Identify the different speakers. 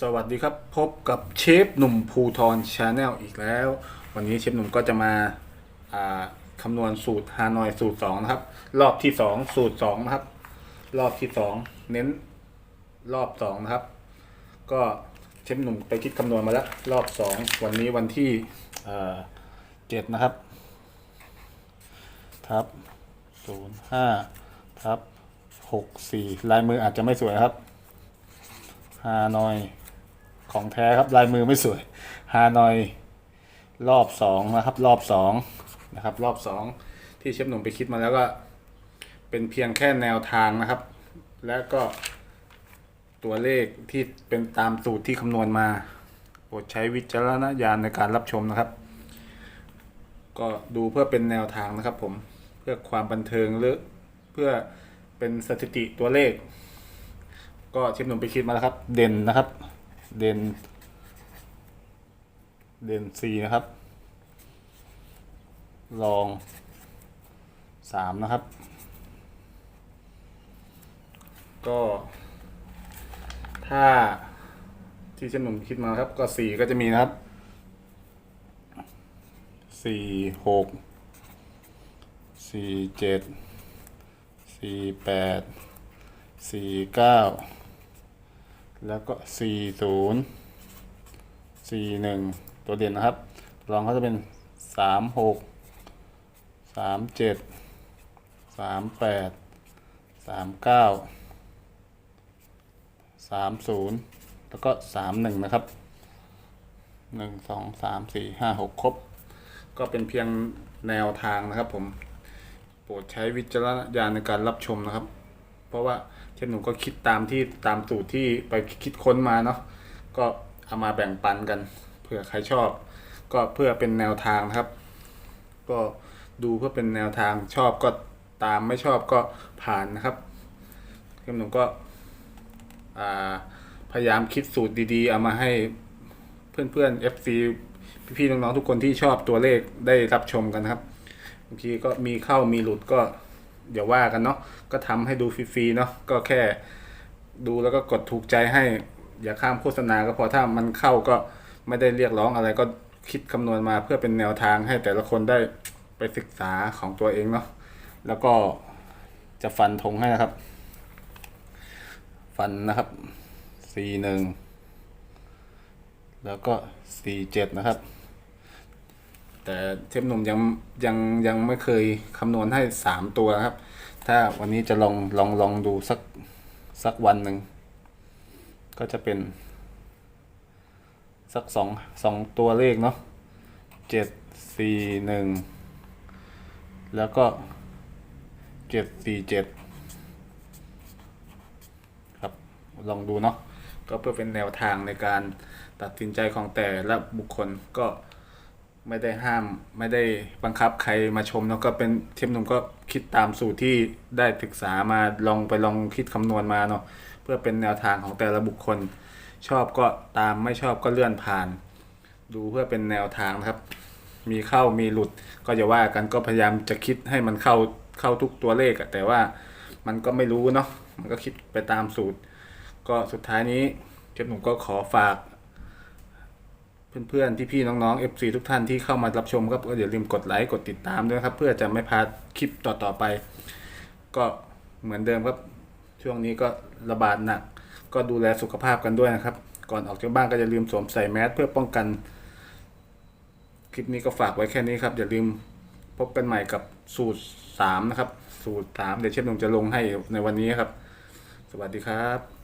Speaker 1: สวัสดีครับพบกับเชฟหนุ่มภูทรชาแนลอีกแล้ว วันนี้เชฟหนุ่มก็จะมาอ่าคำนวณสูตรฮานอยสูตรสองนะครับ รอบที่สองสูตรสองนะครับ รอบที่สองเน้นรอบสองนะครับ ก็เชฟหนุ่มไปคิดคำนวณมาแล้ว รอบสองวันนี้วันที่เอ่อเจ็ดนะครับ ทับศูนย์ห้าทับหกสี่ลายมืออาจจะไม่สวยครับฮานอย ของแท้ครับลายมือไม่สวยฮานอยรอบสองนะครับรอบสองนะครับ รอบสองที่เชฟหนุ่มไปคิดมาแล้วก็ เป็นเพียงแค่แนวทางนะครับ และก็ตัวเลขที่เป็นตามสูตรที่คำนวณมาโปรดใช้วิจารณญาณในการรับชมนะครับ ก็ดูเพื่อเป็นแนวทางนะครับ ผมเพื่อความบันเทิงหรือเพื่อเป็นสถิติตัวเลข ก็เชฟหนุ่มไปคิดมาแล้วครับ เด่นนะครับ เด่น เด่นสี่นะครับ ลองสามนะครับ ก็ ถ้าที่เชฟหนุ่มคิดมาครับ ก็สี่ก็จะมีนะครับสี่หกสี่เจ็ดสี่แปดสี่เก้า แล้วก็ 40 41 ตัวเด่นนะครับ รองเขาจะเป็น 36 37 38 39 30 แล้วก็ 31 นะครับ 1 2 3 4 5 6 ครบ ก็เป็นเพียงแนวทางนะครับผม โปรดใช้วิจารณญาณในการรับชมนะครับ ราะว่าเช่นหนูก็คิดตามที่ตามสูตรที่ไปคิดค้นมาเนาะก็เอามาแบ่งปันกันเผื่อใครชอบ ก็เพื่อเป็นแนวทางนะครับ ก็ดูเพื่อเป็นแนวทางชอบก็ตามไม่ชอบก็ผ่านนะครับเช่นหนูก็พยายามคิดสูตรดีๆ เอามาให้เพื่อนๆ FC พี่ๆน้องๆทุกคนที่ชอบตัวเลขได้รับชมกันครับบางทีก็มีเข้ามีหลุดก็ อย่าว่ากันเนาะก็ทำให้ดูฟรีๆเนาะก็แค่ดูแล้วก็กดถูกใจให้ อย่าข้ามโฆษณาก็พอถ้ามันเข้าก็ไม่ได้เรียกร้องอะไรก็คิดคำนวณมาเพื่อเป็นแนวทางให้แต่ละคนได้ไปศึกษาของตัวเองเนาะแล้วก็จะฟันธงให้นะครับ ฟันนะครับสี่หนึ่งแล้วก็สี่เจ็ดนะครับ แต่เทปหนุ่มยังยังยังไม่เคยคำนวณให้สามตัวนะครับ ถ้าวันนี้จะลองลองลองดูสักสักวันหนึ่งก็จะเป็น สักสองสองตัวเลขเนาะเจ็ดสี่หนึ่งแล้วก็เจ็ดสี่เจ็ดครับลองดูเนาะก็เพื่อเป็นแนวทางในการตัดสินใจของแต่ละบุคคลก็ ไม่ได้ห้ามไม่ได้บังคับใครมาชมแล้วก็เป็นเทปหนุ่มก็คิดตามสูตรที่ได้ศึกษามาลองไปลองคิดคำนวณมาเนาะเพื่อเป็นแนวทางของแต่ละบุคคล ชอบก็ตามไม่ชอบก็เลื่อนผ่าน ดูเพื่อเป็นแนวทางนะครับ มีเข้ามีหลุดก็จะว่ากันก็พยายามจะคิดให้มันเข้าเข้าทุกตัวเลขอะแต่ว่ามันก็ไม่รู้เนาะมันก็คิดไปตามสูตร ก็สุดท้ายนี้เทปหนุ่มก็ขอฝาก เพื่อนๆ พี่ๆ น้องๆ FC ทุกท่านที่เข้ามารับชมครับก็อย่าลืมกดไลค์กดติดตามด้วยนะครับ เพื่อจะไม่พลาดคลิปต่อๆไป ก็เหมือนเดิมครับช่วงนี้ก็ระบาดหนัก ก็ดูแลสุขภาพกันด้วยนะครับ ก่อนออกจากบ้านก็อย่าลืมสวมใส่แมสเพื่อป้องกัน คลิปนี้ก็ฝากไว้แค่นี้ครับ อย่าลืมพบกันใหม่กับสูตร3นะครับสูตร3เดี๋ยวเชฟหนุ่มจะลงให้ในวันนี้ครับ สวัสดีครับ